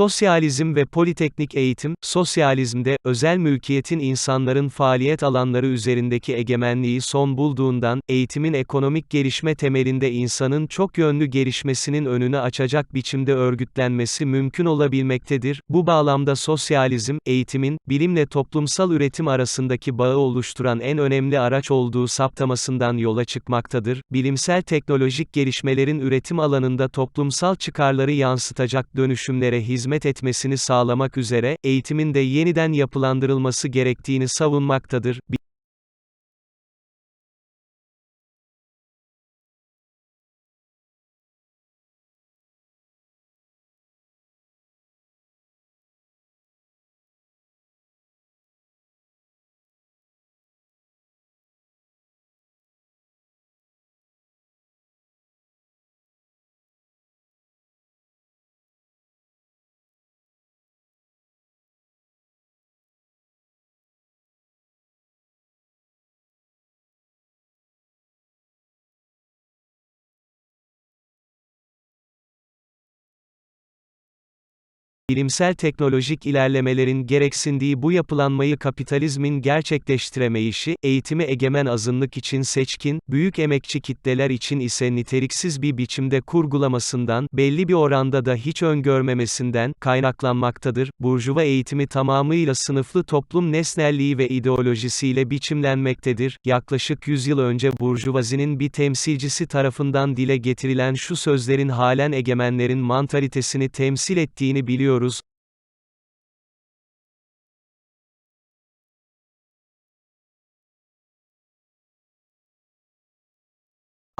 Sosyalizm ve politeknik eğitim, sosyalizmde, özel mülkiyetin insanların faaliyet alanları üzerindeki egemenliği son bulduğundan, eğitimin ekonomik gelişme temelinde insanın çok yönlü gelişmesinin önünü açacak biçimde örgütlenmesi mümkün olabilmektedir. Bu bağlamda sosyalizm, eğitimin, bilimle toplumsal üretim arasındaki bağı oluşturan en önemli araç olduğu saptamasından yola çıkmaktadır. Bilimsel teknolojik gelişmelerin üretim alanında toplumsal çıkarları yansıtacak dönüşümlere hizmet etmesini sağlamak üzere, eğitimin de yeniden yapılandırılması gerektiğini savunmaktadır. Bilimsel teknolojik ilerlemelerin gereksindiği bu yapılanmayı kapitalizmin gerçekleştiremeyişi, eğitimi egemen azınlık için seçkin, büyük emekçi kitleler için ise niteliksiz bir biçimde kurgulamasından, belli bir oranda da hiç öngörmemesinden, kaynaklanmaktadır. Burjuva eğitimi tamamıyla sınıflı toplum nesnelliği ve ideolojisiyle biçimlenmektedir. Yaklaşık 100 yıl önce burjuvazinin bir temsilcisi tarafından dile getirilen şu sözlerin halen egemenlerin mantalitesini temsil ettiğini biliyoruz. tesouros,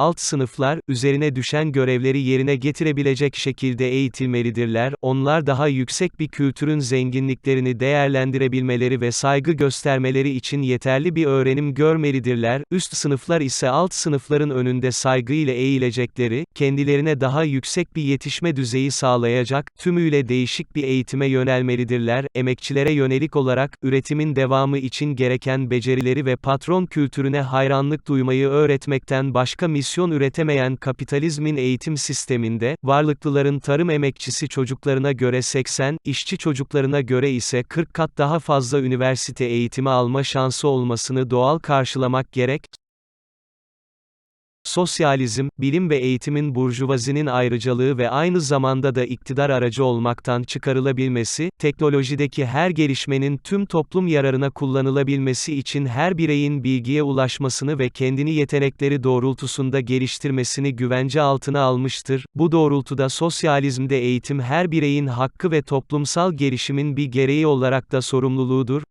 Alt sınıflar, üzerine düşen görevleri yerine getirebilecek şekilde eğitilmelidirler, onlar daha yüksek bir kültürün zenginliklerini değerlendirebilmeleri ve saygı göstermeleri için yeterli bir öğrenim görmelidirler, üst sınıflar ise alt sınıfların önünde saygıyla eğilecekleri, kendilerine daha yüksek bir yetişme düzeyi sağlayacak, tümüyle değişik bir eğitime yönelmelidirler, emekçilere yönelik olarak, üretimin devamı için gereken becerileri ve patron kültürüne hayranlık duymayı öğretmekten başka misyon misyon üretemeyen kapitalizmin eğitim sisteminde, varlıklıların tarım emekçisi çocuklarına göre 80, işçi çocuklarına göre ise 40 kat daha fazla üniversite eğitimi alma şansı olmasını doğal karşılamak gerek, Sosyalizm, bilim ve eğitimin burjuvazinin ayrıcalığı ve aynı zamanda da iktidar aracı olmaktan çıkarılabilmesi, teknolojideki her gelişmenin tüm toplum yararına kullanılabilmesi için her bireyin bilgiye ulaşmasını ve kendini yetenekleri doğrultusunda geliştirmesini güvence altına almıştır. Bu doğrultuda sosyalizmde eğitim her bireyin hakkı ve toplumsal gelişimin bir gereği olarak da sorumluluğudur.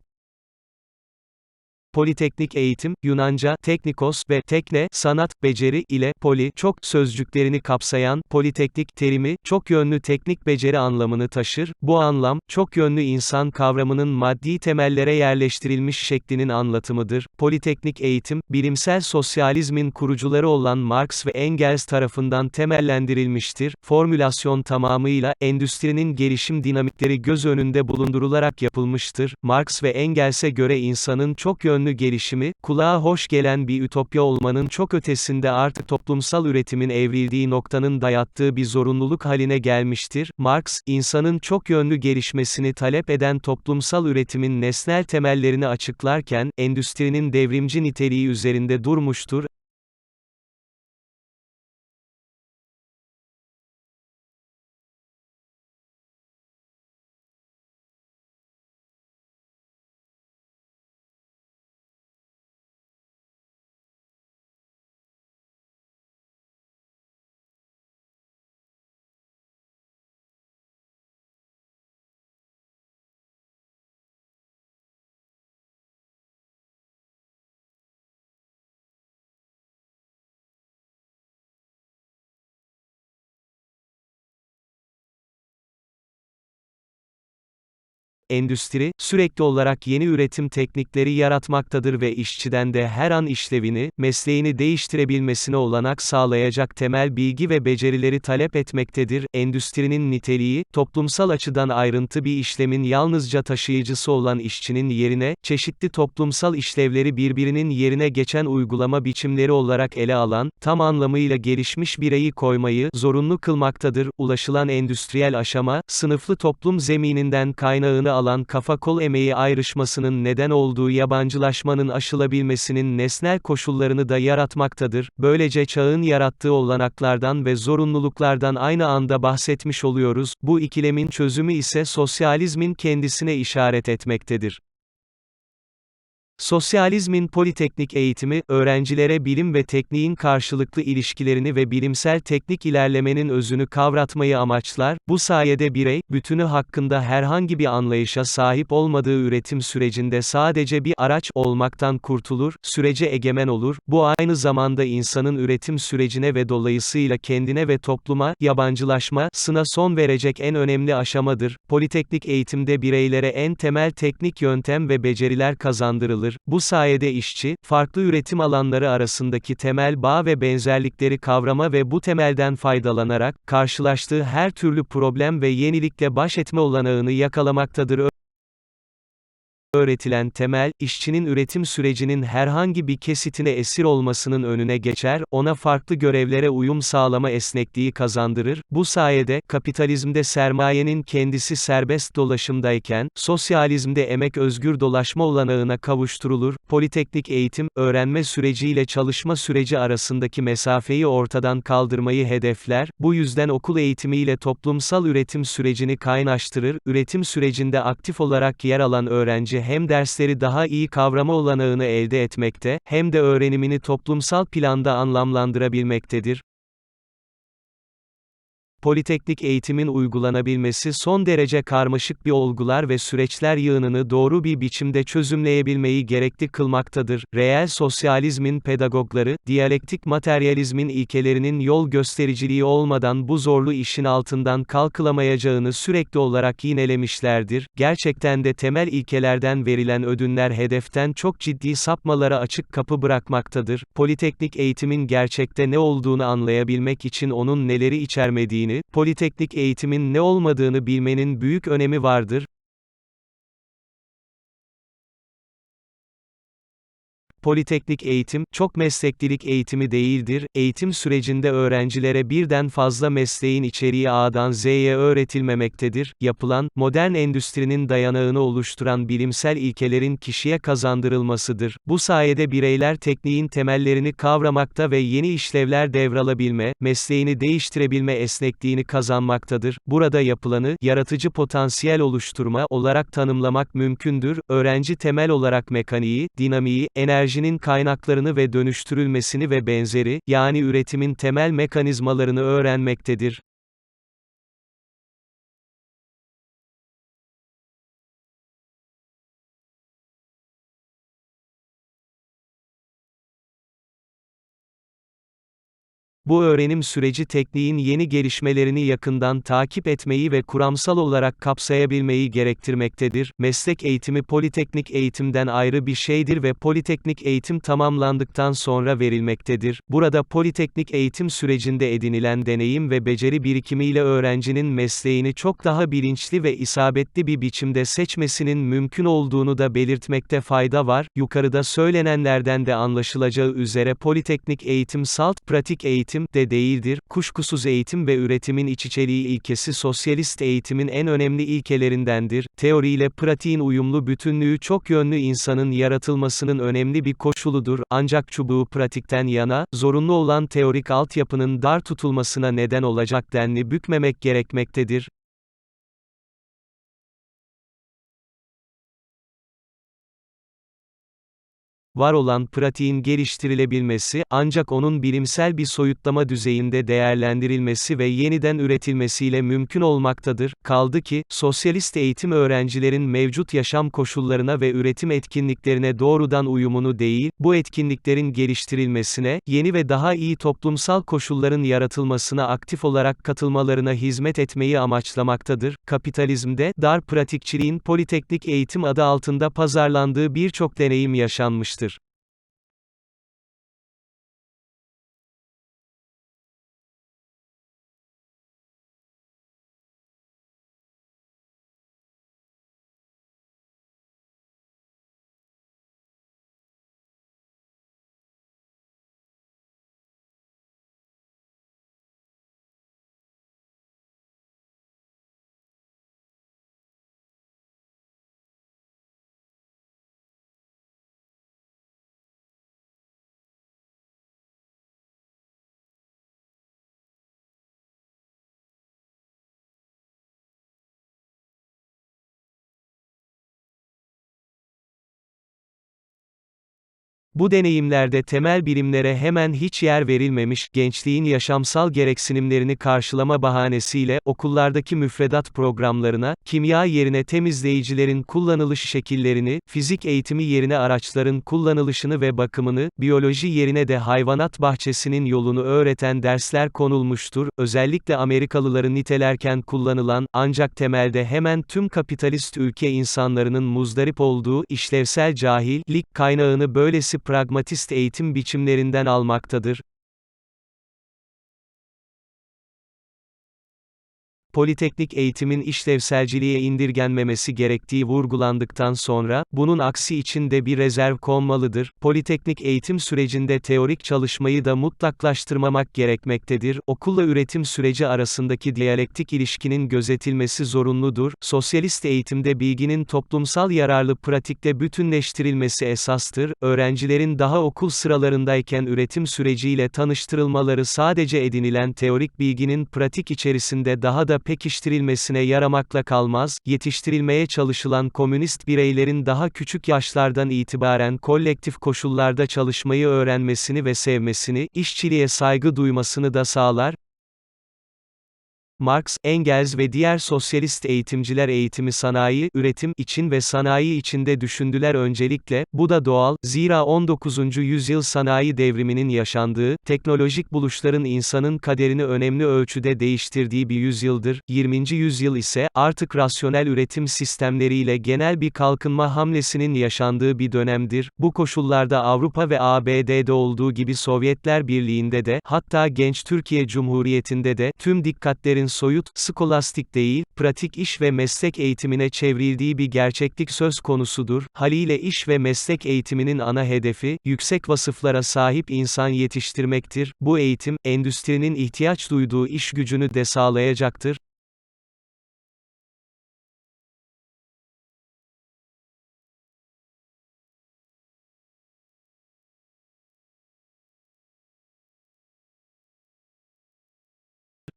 Politeknik eğitim, Yunanca, teknikos ve tekne, sanat, beceri ile poli, çok sözcüklerini kapsayan, politeknik terimi, çok yönlü teknik beceri anlamını taşır. Bu anlam, çok yönlü insan kavramının maddi temellere yerleştirilmiş şeklinin anlatımıdır. Politeknik eğitim, bilimsel sosyalizmin kurucuları olan Marx ve Engels tarafından temellendirilmiştir. Formülasyon tamamıyla, endüstrinin gelişim dinamikleri göz önünde bulundurularak yapılmıştır. Marx ve Engels'e göre insanın çok yönlü yönlü gelişimi, kulağa hoş gelen bir ütopya olmanın çok ötesinde artık toplumsal üretimin evrildiği noktanın dayattığı bir zorunluluk haline gelmiştir. Marx, insanın çok yönlü gelişmesini talep eden toplumsal üretimin nesnel temellerini açıklarken, endüstrinin devrimci niteliği üzerinde durmuştur, endüstri, sürekli olarak yeni üretim teknikleri yaratmaktadır ve işçiden de her an işlevini, mesleğini değiştirebilmesine olanak sağlayacak temel bilgi ve becerileri talep etmektedir. Endüstrinin niteliği, toplumsal açıdan ayrıntı bir işlemin yalnızca taşıyıcısı olan işçinin yerine, çeşitli toplumsal işlevleri birbirinin yerine geçen uygulama biçimleri olarak ele alan, tam anlamıyla gelişmiş bireyi koymayı, zorunlu kılmaktadır. Ulaşılan endüstriyel aşama, sınıflı toplum zemininden kaynağını alan kafa kol emeği ayrışmasının neden olduğu yabancılaşmanın aşılabilmesinin nesnel koşullarını da yaratmaktadır. Böylece çağın yarattığı olanaklardan ve zorunluluklardan aynı anda bahsetmiş oluyoruz. Bu ikilemin çözümü ise sosyalizmin kendisine işaret etmektedir. Sosyalizmin politeknik eğitimi, öğrencilere bilim ve tekniğin karşılıklı ilişkilerini ve bilimsel teknik ilerlemenin özünü kavratmayı amaçlar, bu sayede birey, bütünü hakkında herhangi bir anlayışa sahip olmadığı üretim sürecinde sadece bir araç olmaktan kurtulur, sürece egemen olur, bu aynı zamanda insanın üretim sürecine ve dolayısıyla kendine ve topluma, yabancılaşma, sına son verecek en önemli aşamadır. Politeknik eğitimde bireylere en temel teknik yöntem ve beceriler kazandırılır, bu sayede işçi, farklı üretim alanları arasındaki temel bağ ve benzerlikleri kavrama ve bu temelden faydalanarak, karşılaştığı her türlü problem ve yenilikle baş etme olanağını yakalamaktadır öğretilen temel, işçinin üretim sürecinin herhangi bir kesitine esir olmasının önüne geçer, ona farklı görevlere uyum sağlama esnekliği kazandırır, bu sayede, kapitalizmde sermayenin kendisi serbest dolaşımdayken, sosyalizmde emek özgür dolaşma olanağına kavuşturulur, politeknik eğitim, öğrenme süreciyle çalışma süreci arasındaki mesafeyi ortadan kaldırmayı hedefler, bu yüzden okul eğitimiyle toplumsal üretim sürecini kaynaştırır, üretim sürecinde aktif olarak yer alan öğrenci hem dersleri daha iyi kavrama olanağını elde etmekte, hem de öğrenimini toplumsal planda anlamlandırabilmektedir. Politeknik eğitimin uygulanabilmesi son derece karmaşık bir olgular ve süreçler yığınını doğru bir biçimde çözümleyebilmeyi gerekli kılmaktadır. Reel sosyalizmin pedagogları, diyalektik materyalizmin ilkelerinin yol göstericiliği olmadan bu zorlu işin altından kalkılamayacağını sürekli olarak yinelemişlerdir. Gerçekten de temel ilkelerden verilen ödünler hedeften çok ciddi sapmalara açık kapı bırakmaktadır. Politeknik eğitimin gerçekte ne olduğunu anlayabilmek için onun neleri içermediğini, gerektiğini, politeknik eğitimin ne olmadığını bilmenin büyük önemi vardır. Politeknik eğitim, çok mesleklilik eğitimi değildir, eğitim sürecinde öğrencilere birden fazla mesleğin içeriği A'dan Z'ye öğretilmemektedir, yapılan, modern endüstrinin dayanağını oluşturan bilimsel ilkelerin kişiye kazandırılmasıdır. Bu sayede bireyler tekniğin temellerini kavramakta ve yeni işlevler devralabilme, mesleğini değiştirebilme esnekliğini kazanmaktadır. Burada yapılanı, yaratıcı potansiyel oluşturma olarak tanımlamak mümkündür, öğrenci temel olarak mekaniği, dinamiği, enerji enerjinin kaynaklarını ve dönüştürülmesini ve benzeri, yani üretimin temel mekanizmalarını öğrenmektedir. Bu öğrenim süreci tekniğin yeni gelişmelerini yakından takip etmeyi ve kuramsal olarak kapsayabilmeyi gerektirmektedir. Meslek eğitimi politeknik eğitimden ayrı bir şeydir ve politeknik eğitim tamamlandıktan sonra verilmektedir. Burada politeknik eğitim sürecinde edinilen deneyim ve beceri birikimiyle öğrencinin mesleğini çok daha bilinçli ve isabetli bir biçimde seçmesinin mümkün olduğunu da belirtmekte fayda var. Yukarıda söylenenlerden de anlaşılacağı üzere politeknik eğitim salt, pratik eğitim eğitim de değildir. Kuşkusuz eğitim ve üretimin iç içeriği ilkesi sosyalist eğitimin en önemli ilkelerindendir. Teoriyle pratiğin uyumlu bütünlüğü çok yönlü insanın yaratılmasının önemli bir koşuludur. Ancak çubuğu pratikten yana, zorunlu olan teorik altyapının dar tutulmasına neden olacak denli bükmemek gerekmektedir. Var olan pratiğin geliştirilebilmesi, ancak onun bilimsel bir soyutlama düzeyinde değerlendirilmesi ve yeniden üretilmesiyle mümkün olmaktadır. Kaldı ki, sosyalist eğitim öğrencilerin mevcut yaşam koşullarına ve üretim etkinliklerine doğrudan uyumunu değil, bu etkinliklerin geliştirilmesine, yeni ve daha iyi toplumsal koşulların yaratılmasına aktif olarak katılmalarına hizmet etmeyi amaçlamaktadır. Kapitalizmde, dar pratikçiliğin politeknik eğitim adı altında pazarlandığı birçok deneyim yaşanmıştır. Bu deneyimlerde temel bilimlere hemen hiç yer verilmemiş, gençliğin yaşamsal gereksinimlerini karşılama bahanesiyle, okullardaki müfredat programlarına, kimya yerine temizleyicilerin kullanılış şekillerini, fizik eğitimi yerine araçların kullanılışını ve bakımını, biyoloji yerine de hayvanat bahçesinin yolunu öğreten dersler konulmuştur, özellikle Amerikalıları nitelerken kullanılan, ancak temelde hemen tüm kapitalist ülke insanlarının muzdarip olduğu, işlevsel cahillik kaynağını böylesi pragmatist eğitim biçimlerinden almaktadır. Politeknik eğitimin işlevselciliğe indirgenmemesi gerektiği vurgulandıktan sonra, bunun aksi için de bir rezerv konmalıdır. Politeknik eğitim sürecinde teorik çalışmayı da mutlaklaştırmamak gerekmektedir. Okulla üretim süreci arasındaki diyalektik ilişkinin gözetilmesi zorunludur. Sosyalist eğitimde bilginin toplumsal yararlı pratikte bütünleştirilmesi esastır. Öğrencilerin daha okul sıralarındayken üretim süreciyle tanıştırılmaları sadece edinilen teorik bilginin pratik içerisinde daha da pekiştirilmesine yaramakla kalmaz, yetiştirilmeye çalışılan komünist bireylerin daha küçük yaşlardan itibaren kolektif koşullarda çalışmayı öğrenmesini ve sevmesini, işçiliğe saygı duymasını da sağlar, Marx, Engels ve diğer sosyalist eğitimciler eğitimi sanayi, üretim için ve sanayi içinde düşündüler öncelikle, bu da doğal, zira 19. yüzyıl sanayi devriminin yaşandığı, teknolojik buluşların insanın kaderini önemli ölçüde değiştirdiği bir yüzyıldır, 20. yüzyıl ise, artık rasyonel üretim sistemleriyle genel bir kalkınma hamlesinin yaşandığı bir dönemdir, bu koşullarda Avrupa ve ABD'de olduğu gibi Sovyetler Birliği'nde de, hatta genç Türkiye Cumhuriyeti'nde de, tüm dikkatlerin soyut, skolastik değil, pratik iş ve meslek eğitimine çevrildiği bir gerçeklik söz konusudur. Haliyle iş ve meslek eğitiminin ana hedefi, yüksek vasıflara sahip insan yetiştirmektir. Bu eğitim, endüstrinin ihtiyaç duyduğu iş gücünü de sağlayacaktır.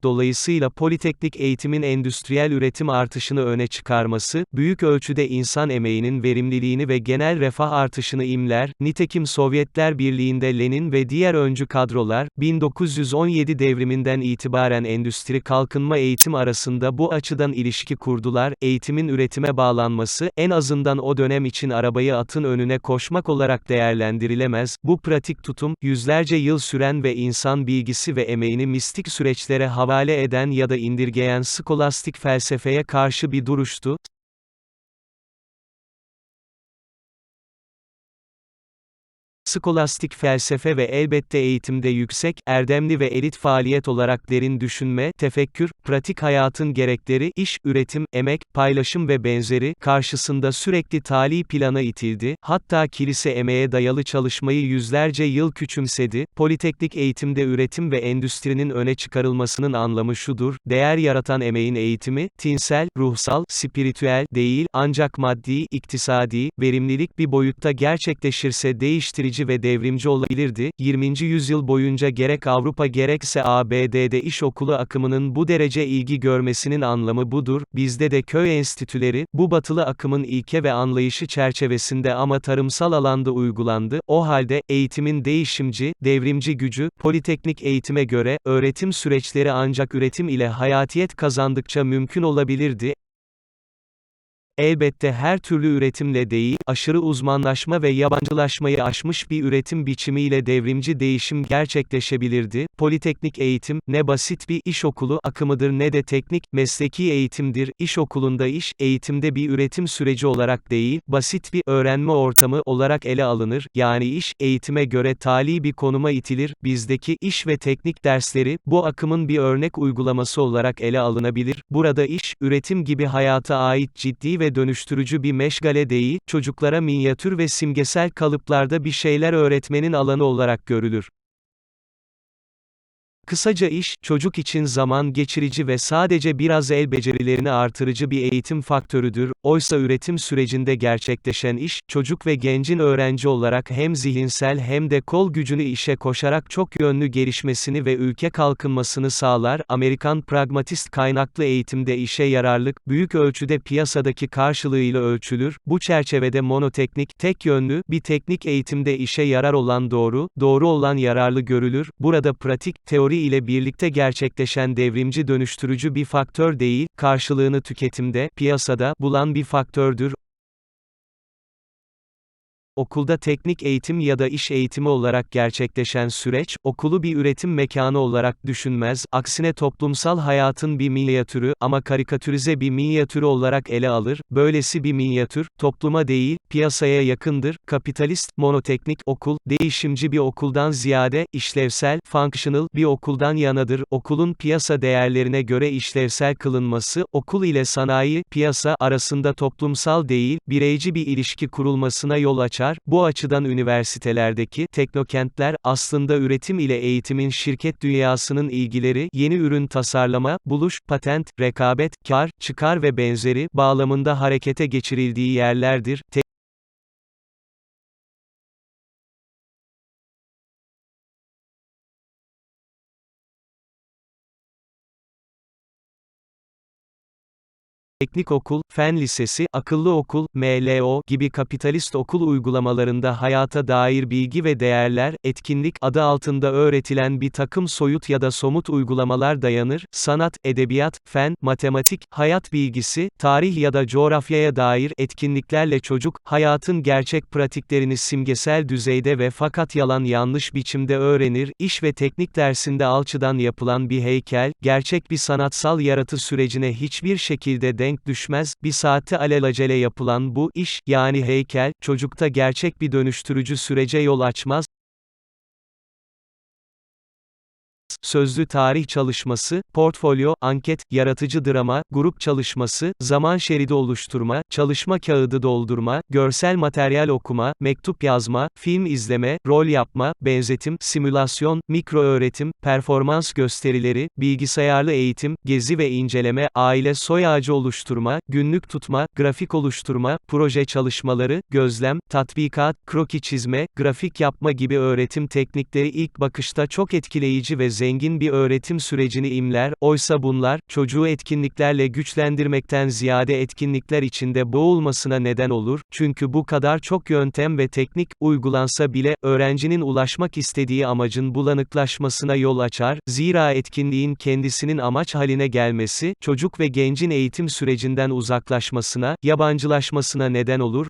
Dolayısıyla politeknik eğitimin endüstriyel üretim artışını öne çıkarması, büyük ölçüde insan emeğinin verimliliğini ve genel refah artışını imler, nitekim Sovyetler Birliği'nde Lenin ve diğer öncü kadrolar, 1917 devriminden itibaren endüstri kalkınma eğitim arasında bu açıdan ilişki kurdular, eğitimin üretime bağlanması, en azından o dönem için arabayı atın önüne koşmak olarak değerlendirilemez, bu pratik tutum, yüzlerce yıl süren ve insan bilgisi ve emeğini mistik süreçlere havale havale eden ya da indirgeyen skolastik felsefeye karşı bir duruştu, Skolastik felsefe ve elbette eğitimde yüksek, erdemli ve elit faaliyet olarak derin düşünme, tefekkür, pratik hayatın gerekleri, iş, üretim, emek, paylaşım ve benzeri, karşısında sürekli tali plana itildi, hatta kilise emeğe dayalı çalışmayı yüzlerce yıl küçümsedi, politeknik eğitimde üretim ve endüstrinin öne çıkarılmasının anlamı şudur, değer yaratan emeğin eğitimi, tinsel, ruhsal, spiritüel, değil, ancak maddi, iktisadi, verimlilik bir boyutta gerçekleşirse değiştirici yaratıcı ve devrimci olabilirdi. 20. yüzyıl boyunca gerek Avrupa gerekse ABD'de iş okulu akımının bu derece ilgi görmesinin anlamı budur. Bizde de köy enstitüleri, bu batılı akımın ilke ve anlayışı çerçevesinde ama tarımsal alanda uygulandı. O halde, eğitimin değişimci, devrimci gücü, politeknik eğitime göre, öğretim süreçleri ancak üretim ile hayatiyet kazandıkça mümkün olabilirdi. Elbette her türlü üretimle değil, aşırı uzmanlaşma ve yabancılaşmayı aşmış bir üretim biçimiyle devrimci değişim gerçekleşebilirdi. Politeknik eğitim, ne basit bir iş okulu akımıdır ne de teknik, mesleki eğitimdir. İş okulunda iş, eğitimde bir üretim süreci olarak değil, basit bir öğrenme ortamı olarak ele alınır. Yani iş, eğitime göre tali bir konuma itilir. Bizdeki iş ve teknik dersleri, bu akımın bir örnek uygulaması olarak ele alınabilir. Burada iş, üretim gibi hayata ait ciddi ve dönüştürücü bir meşgale değil, çocuklara minyatür ve simgesel kalıplarda bir şeyler öğretmenin alanı olarak görülür. Kısaca iş, çocuk için zaman geçirici ve sadece biraz el becerilerini artırıcı bir eğitim faktörüdür. Oysa üretim sürecinde gerçekleşen iş, çocuk ve gencin öğrenci olarak hem zihinsel hem de kol gücünü işe koşarak çok yönlü gelişmesini ve ülke kalkınmasını sağlar. Amerikan pragmatist kaynaklı eğitimde işe yararlık, büyük ölçüde piyasadaki karşılığıyla ölçülür. Bu çerçevede monoteknik, tek yönlü, bir teknik eğitimde işe yarar olan doğru, doğru olan yararlı görülür. Burada pratik, teori ile birlikte gerçekleşen devrimci dönüştürücü bir faktör değil, karşılığını tüketimde, piyasada, bulan bir faktördür. Okulda teknik eğitim ya da iş eğitimi olarak gerçekleşen süreç, okulu bir üretim mekanı olarak düşünmez, aksine toplumsal hayatın bir minyatürü, ama karikatürize bir minyatürü olarak ele alır, böylesi bir minyatür, topluma değil, piyasaya yakındır, kapitalist, monoteknik okul, değişimci bir okuldan ziyade, işlevsel, functional, bir okuldan yanadır, okulun piyasa değerlerine göre işlevsel kılınması, okul ile sanayi, piyasa arasında toplumsal değil, bireyci bir ilişki kurulmasına yol açar, bu açıdan üniversitelerdeki teknokentler aslında üretim ile eğitimin şirket dünyasının ilgileri, yeni ürün tasarlama, buluş, patent, rekabet, kar, çıkar ve benzeri bağlamında harekete geçirildiği yerlerdir. Teknik okul, fen lisesi, akıllı okul, MLO gibi kapitalist okul uygulamalarında hayata dair bilgi ve değerler, etkinlik adı altında öğretilen bir takım soyut ya da somut uygulamalar dayanır. Sanat, edebiyat, fen, matematik, hayat bilgisi, tarih ya da coğrafyaya dair etkinliklerle çocuk, hayatın gerçek pratiklerini simgesel düzeyde ve fakat yalan yanlış biçimde öğrenir. İş ve teknik dersinde alçıdan yapılan bir heykel, gerçek bir sanatsal yaratı sürecine hiçbir şekilde denk denk düşmez, bir saatte alelacele yapılan bu iş, yani heykel, çocukta gerçek bir dönüştürücü sürece yol açmaz, sözlü tarih çalışması, portfolyo, anket, yaratıcı drama, grup çalışması, zaman şeridi oluşturma, çalışma kağıdı doldurma, görsel materyal okuma, mektup yazma, film izleme, rol yapma, benzetim, simülasyon, mikro öğretim, performans gösterileri, bilgisayarlı eğitim, gezi ve inceleme, aile soy ağacı oluşturma, günlük tutma, grafik oluşturma, proje çalışmaları, gözlem, tatbikat, kroki çizme, grafik yapma gibi öğretim teknikleri ilk bakışta çok etkileyici ve zengin zengin bir öğretim sürecini imler, oysa bunlar, çocuğu etkinliklerle güçlendirmekten ziyade etkinlikler içinde boğulmasına neden olur, çünkü bu kadar çok yöntem ve teknik, uygulansa bile, öğrencinin ulaşmak istediği amacın bulanıklaşmasına yol açar, zira etkinliğin kendisinin amaç haline gelmesi, çocuk ve gencin eğitim sürecinden uzaklaşmasına, yabancılaşmasına neden olur,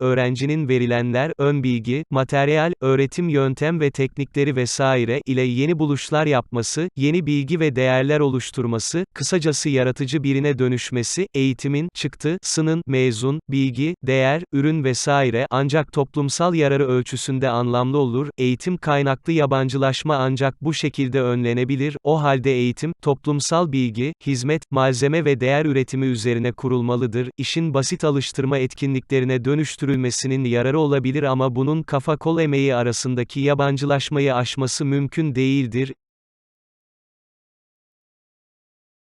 öğrencinin verilenler, ön bilgi, materyal, öğretim yöntem ve teknikleri vesaire ile yeni buluşlar yapması, yeni bilgi ve değerler oluşturması, kısacası yaratıcı birine dönüşmesi, eğitimin, çıktı, sının, mezun, bilgi, değer, ürün vesaire ancak toplumsal yararı ölçüsünde anlamlı olur, eğitim kaynaklı yabancılaşma ancak bu şekilde önlenebilir, o halde eğitim, toplumsal bilgi, hizmet, malzeme ve değer üretimi üzerine kurulmalıdır, işin basit alıştırma etkinliklerine dönüştürülmelidir, dönüştürülmesinin yararı olabilir ama bunun kafa kol emeği arasındaki yabancılaşmayı aşması mümkün değildir,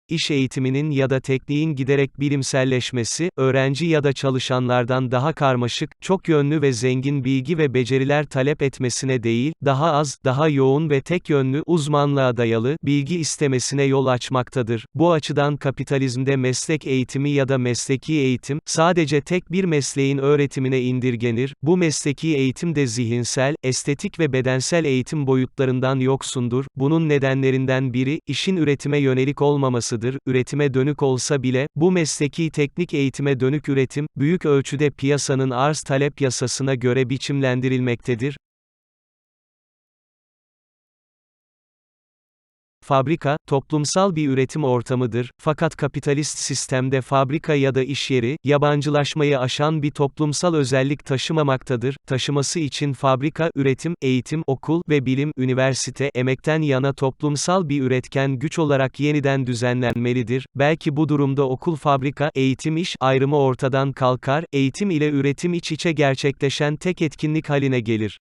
iş eğitiminin ya da tekniğin giderek bilimselleşmesi, öğrenci ya da çalışanlardan daha karmaşık, çok yönlü ve zengin bilgi ve beceriler talep etmesine değil, daha az, daha yoğun ve tek yönlü, uzmanlığa dayalı, bilgi istemesine yol açmaktadır. Bu açıdan kapitalizmde meslek eğitimi ya da mesleki eğitim, sadece tek bir mesleğin öğretimine indirgenir, bu mesleki eğitim de zihinsel, estetik ve bedensel eğitim boyutlarından yoksundur, bunun nedenlerinden biri, işin üretime yönelik olmamasıdır, üretime dönük olsa bile, bu mesleki teknik eğitime dönük üretim, büyük ölçüde piyasanın arz-talep yasasına göre biçimlendirilmektedir, Fabrika, toplumsal bir üretim ortamıdır, fakat kapitalist sistemde fabrika ya da iş yeri, yabancılaşmayı aşan bir toplumsal özellik taşımamaktadır, taşıması için fabrika, üretim, eğitim, okul ve bilim, üniversite, emekten yana toplumsal bir üretken güç olarak yeniden düzenlenmelidir, belki bu durumda okul fabrika, eğitim iş, ayrımı ortadan kalkar, eğitim ile üretim iç içe gerçekleşen tek etkinlik haline gelir.